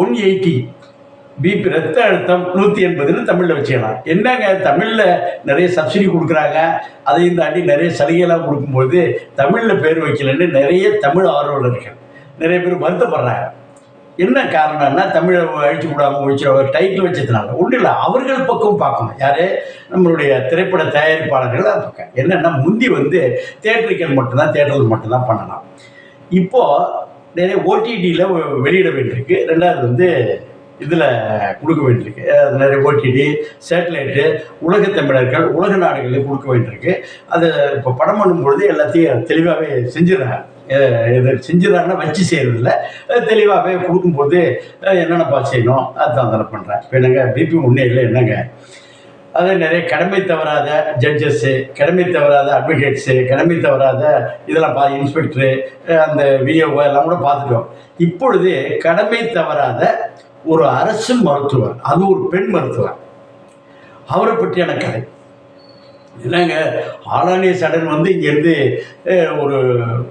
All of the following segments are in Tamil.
One eighty. பிபி ரத்த அழுத்தம் நூற்றி எண்பதுன்னு தமிழில் வச்சுக்கலாம். என்னங்க தமிழில் நிறைய சப்சிடி கொடுக்குறாங்க. அதையும் தாண்டி நிறைய சலுகைலாம் கொடுக்கும்போது தமிழில் பேர் வைக்கலன்னு நிறைய தமிழ் ஆர்வலர்கள் நிறைய பேர் வருத்தப்படுறாங்க. என்ன காரணம்னா தமிழை அழிச்சு விடாமல் ஒழிச்சு டைட்டில் வச்சதுனால. ஒன்றும் இல்லை அவர்கள் பக்கம் பார்க்கணும். யார்? நம்மளுடைய திரைப்பட தயாரிப்பாளர்கள் அது பக்கம் என்னென்னா முந்தி வந்து தேட்டருக்கள் மட்டும்தான் தேட்டரில் மட்டும்தான் பண்ணலாம். இப்போது நிறைய ஓடிடியில் வெளியிட வேண்டியிருக்கு. ரெண்டாவது வந்து இதில் கொடுக்க வேண்டியிருக்கு. அது நிறைய ஓடிடி சேட்டலைட்டு உலக தமிழர்கள் உலக நாடுகளில் கொடுக்க வேண்டியிருக்கு. அதை இப்போ படம் பண்ணும்பொழுது எல்லாத்தையும் தெளிவாகவே செஞ்சிடறாங்க. இது செஞ்சிடறாங்கன்னா வச்சு செய்கிறதில்ல தெளிவாகவே கொடுக்கும்போது என்னென்ன என்னென்னப்பா செய்யணும்? அதுதான் அதில் பண்ணுறேன் இப்போ என்னங்க பிபி முன்னேறில் என்னங்க? அது நிறைய கடமை தவறாத ஜட்ஜஸ்ஸு கடமை தவறாத அட்வொகேட்ஸு கடமை தவறாத இதெல்லாம் பா இன்ஸ்பெக்டரு அந்த விஓ எல்லாம் கூட பார்த்துட்டோம். இப்பொழுது கடமை தவறாத ஒரு அரசு மருத்துவர் அது ஒரு பெண் மருத்துவர். அவரை பற்றியான கதை. என்னங்க ஆளானிய சடன் வந்து இங்கேருந்து ஒரு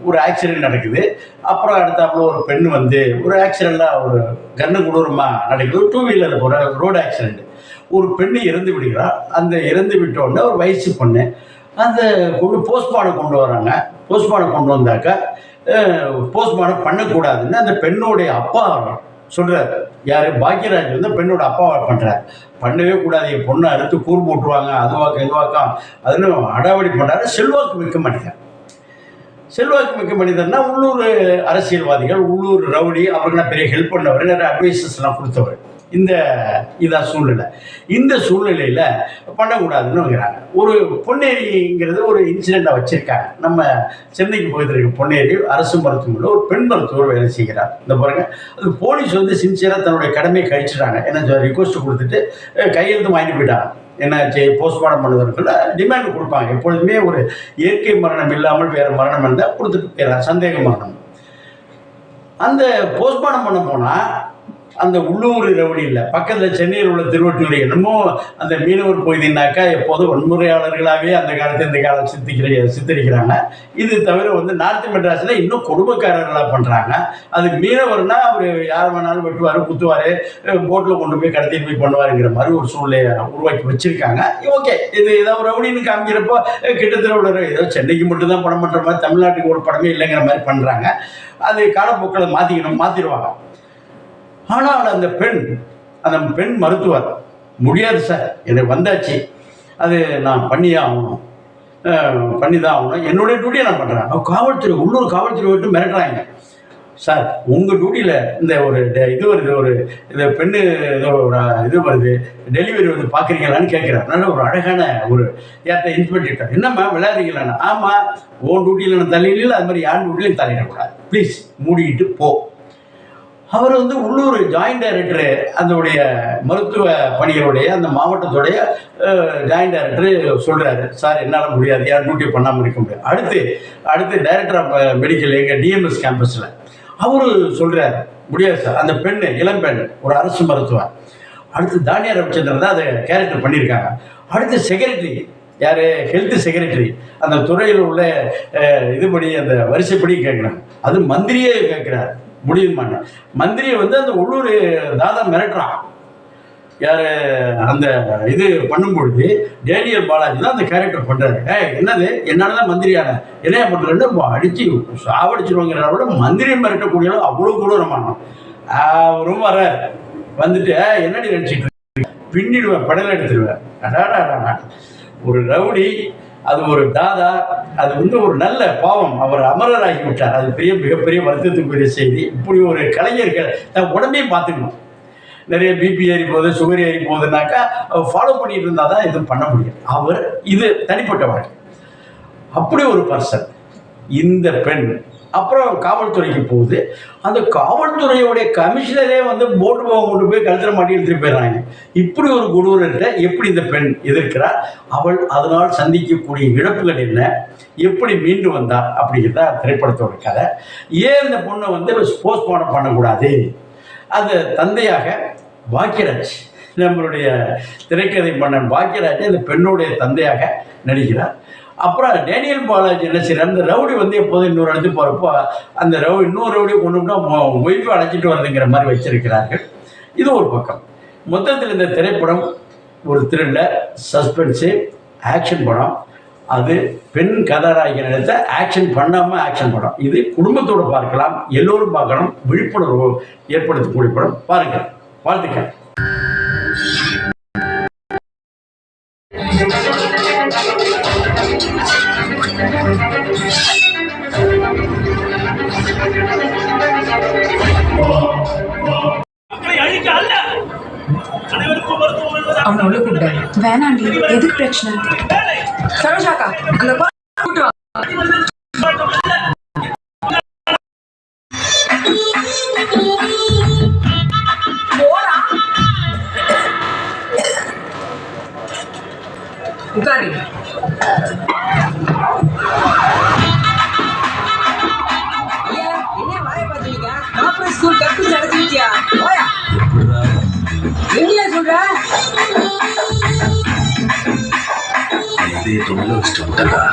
ஒரு ஆக்சிடென்ட் நடக்குது. அப்புறம் அடுத்தாப்புல ஒரு பெண் வந்து ஒரு ஆக்சிடெண்ட்டாக ஒரு கண்ணு கொடூரமாக நடக்குது. டூ வீலர் போகிற ரோடு ஆக்சிடெண்ட் ஒரு பெண்ணு இறந்து விடுகிறார் அந்த இறந்து விட்டோடனே ஒரு வயசு பொண்ணு. அந்த கொண்டு போஸ்ட்மார்டம் கொண்டு வராங்க. போஸ்ட்மார்டம் கொண்டு வந்தாக்கா போஸ்ட்மார்டம் பண்ணக்கூடாதுன்னு அந்த பெண்ணுடைய அப்பா சொல்கிறார் யார்? பாக்யராஜ் வந்து பெண்ணோட அப்பாவை பண்ணுறார் பண்ணவே கூடாது. என் பொண்ணை அறுத்து கூர் போட்டுருவாங்க. அதுவாக்கம் இதுவாக்கம். அதுன்னு அடாவடி பண்ணுறாரு செல்வாக்கு மிக்க மனிதன் செல்வாக்கு மிக்க மனிதன்னா உள்ளூர் அரசியல்வாதிகள் உள்ளூர் ரவுடி அவர்களாம் பெரிய ஹெல்ப் பண்ணவர் நிறைய அட்வைசஸ்லாம் கொடுத்தவர். இந்த இதான் சூழ்நிலை. இந்த சூழ்நிலையில் பண்ணக்கூடாதுன்னுங்கிறாங்க ஒரு பொன்னேரிங்கிறது ஒரு இன்சிடெண்ட்டாக வச்சுருக்காங்க. நம்ம சென்னைக்கு போயிட்டு இருக்க பொன்னேரி அரசு மருத்துவமனையில் ஒரு பெண் மருத்துவர் வேலை செய்கிறார். இந்த பாருங்க. அது போலீஸ் வந்து சின்சியராக தன்னுடைய கடமையை கழிச்சிட்டாங்க. என்ன ரிக்வஸ்ட் கொடுத்துட்டு கையெழுத்து வாங்கிட்டு போயிட்டாங்க. என்னாச்சு போஸ்ட்மார்டம் பண்ணுவதற்குள்ள டிமாண்ட் கொடுப்பாங்க. எப்பொழுதுமே ஒரு இயற்கை மரணம் இல்லாமல் வேறு மரணம் இருந்தால் கொடுத்துட்டு போயிடலாம் சந்தேக மரணம். அந்த போஸ்ட்மார்டம் பண்ண போனால் அந்த உள்ளூர் ரவுடி இல்லை. பக்கத்தில் சென்னையில் உள்ள திருவட்டூர் என்னமோ அந்த மீனவர் பகுதினாக்கா எப்போதும் வன்முறையாளர்களாகவே அந்த காலத்தை இந்த காலம் சித்திக்கிற சித்தரிக்கிறாங்க. இது தவிர வந்து நார்த் மெட்ராஸில் இன்னும் குடும்பக்காரர்களாக பண்ணுறாங்க அது மீனவர்னா அவர் யார் வேணாலும் வெட்டுவார் குத்துவார் போட்டில் கொண்டு போய் கடத்திட்டு போய் பண்ணுவாருங்கிற மாதிரி ஒரு சூழ்நிலையை உருவாக்கி வச்சுருக்காங்க. ஓகே. இது ஏதோ ஒரு ரவுடின்னு காமிக்கிறப்போ கிட்டத்தட்ட ஒரு ஏதோ சென்னைக்கு மட்டும்தான் படம் பண்ணுற மாதிரி தமிழ்நாட்டுக்கு ஒரு படமே இல்லைங்கிற மாதிரி பண்ணுறாங்க அது காலப்போக்கில் மாற்றிக்கணும் மாற்றிடுவாங்க ஆனால் அந்த பெண் அந்த பெண் மருத்துவர் முடியாது சார். எனக்கு வந்தாச்சு. அது நான் பண்ணியே ஆகணும். பண்ணி தான் ஆகணும். என்னுடைய டியூட்டியை நான் பண்ணுறேன் காவல்துறை உள்ளூர் காவல்துறை விட்டு மிரட்டுறாங்க. சார் உங்கள் டியூட்டியில் இந்த ஒரு டெ- இது வருது ஒரு இந்த பெண்ணு ஏதோ ஒரு இது வருது. டெலிவரி வந்து பார்க்குறீங்களான்னு கேட்குறாரு நல்ல ஒரு அழகான ஒரு ஏற்ற இன்ஸ்பெக்டர் என்னம்மா விளையாடுறீங்களான்னு? ஆமாம் உன் டியூட்டியில் நான் தள்ளிடல அது மாதிரி யார் டியூட்டிலையும் தள்ளிடக்கூடாது. ப்ளீஸ் மூடிக்கிட்டு போ. அவர் வந்து உள்ளூர் ஜாயிண்ட் டைரக்டரு அதனுடைய மருத்துவ பணிகளுடைய அந்த மாவட்டத்துடைய ஜாயிண்ட் டைரக்டர் சொல்கிறாரு சார் என்னால் முடியாது. யார் டியூட்டி பண்ணாமல் இருக்க முடியாது. அடுத்து அடுத்து டைரக்டர் ஆஃப் மெடிக்கல் எங்கள் டிஎம்எஸ் கேம்பஸில் அவர் சொல்கிறார் முடியாது சார். அந்த பெண்ணு இளம்பெண் ஒரு அரசு மருத்துவர் அடுத்து தானியா ரவிச்சந்திரன் தான் அதை கேரக்டர் பண்ணியிருக்காங்க அடுத்து செக்ரட்டரி யார்? ஹெல்த் செக்ரட்டரி அந்த துறையில் உள்ள இதுபடி அந்த வரிசைப்படி கேட்குறாங்க. அது மந்திரியே கேட்குறாரு. முடியுமான்னு மந்திரியை வந்து அந்த உள்ளூர் தாதா மிரட்டுறான். யார் அந்த இது பண்ணும்பொழுது டேனியல் பாலாஜி தான் அந்த கேரக்டர் பண்ணுறாரு ஏ என்னது? என்னால் தான் மந்திரியான? என்னையா பண்ணுறேன்னு அடித்து சாவடிச்சிருவாங்கிறத விட மந்திரியை மிரட்டக்கூடிய அளவு அவ்வளோ கொடூரமானோம் அவரும் வர்றார். வந்துட்டு என்னடி நினச்சிட்டு பின்னிடுவேன் படல எடுத்துடுவேன். அடாடா அடாடா. ஒரு ரவுடி அது ஒரு தாதா அது வந்து ஒரு நல்ல பாவம். அவர் அமரராகி விட்டார். அது பெரிய மிகப்பெரிய வருத்தத்துக்குரிய செய்தி. இப்படி ஒரு கலைஞர்கள் தன் உடம்பையும் பார்த்துக்கணும். நிறைய பிபி ஏறி போகுது சுகர் ஏறி போகுதுனாக்கா ஃபாலோ பண்ணிட்டு இருந்தால் தான் எதுவும் பண்ண முடியும். அவர் இது தனிப்பட்ட வாழ்க்கை அப்படி ஒரு பர்சன் இந்த பெண் அப்புறம் காவல்துறைக்கு போகுது. அந்த காவல்துறையோடைய கமிஷனரே வந்து போட்டு போக கொண்டு போய் கழுத்தில் மாட்டி எடுத்துட்டு போயிடுறாங்க. இப்படி ஒரு கொடூரத்தை எப்படி இந்த பெண் எதிர்க்கிறார்? அவள் அதனால் சந்திக்கக்கூடிய இழப்புகள் என்ன? எப்படி மீண்டு வந்தார்? அப்படிங்கிறத திரைப்படத்தோட கதை. ஏன் இந்த பொண்ணை வந்து போஸ்ட்மார்டம் பண்ணக்கூடாது? அந்த தந்தையாக பாக்கியராஜ் நம்மளுடைய திரைக்கதை மன்னன் பாக்கியராஜ் அந்த பெண்ணுடைய தந்தையாக நடிக்கிறார். அப்புறம் டேனியல் பாலாஜி என்ன செய்யறாரு அந்த ரவுடி வந்து எப்போதும் இன்னொரு இடத்துக்கு போகிறப்போ அந்த ரவு இன்னொரு ரவுடியை கொண்டுனா ஒய்ஃபை அழைச்சிட்டு வருதுங்கிற மாதிரி வச்சிருக்கிறார்கள். இது ஒரு பக்கம். மொத்தத்தில் இந்த திரைப்படம் ஒரு த்ரில்லர் சஸ்பென்ஸு ஆக்ஷன் படம். அது பெண் கதாநாயகி நினைத்த ஆக்ஷன் பண்ணாமல் ஆக்ஷன் படம். இது குடும்பத்தோடு பார்க்கலாம். எல்லோரும் பார்க்கணும் விழிப்புணர்வு ஏற்படுத்தக்கூடிய படம். பாருங்கள். வாழ்த்துக்கள். அவனை உள்ள கூப்பிட்டாரு வேணாண்டி எதுக்கு பிரச்சனை? சரோஜாக்கா அந்த கூட்டு உட்காரு. இதே தொழில வச்சுட்டு விட்டா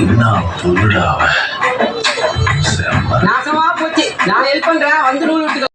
என்ன பொருளா நாசமா போச்சு. நான் ஹெல்ப் பண்றேன். வந்து நூல் விட்டுக்க.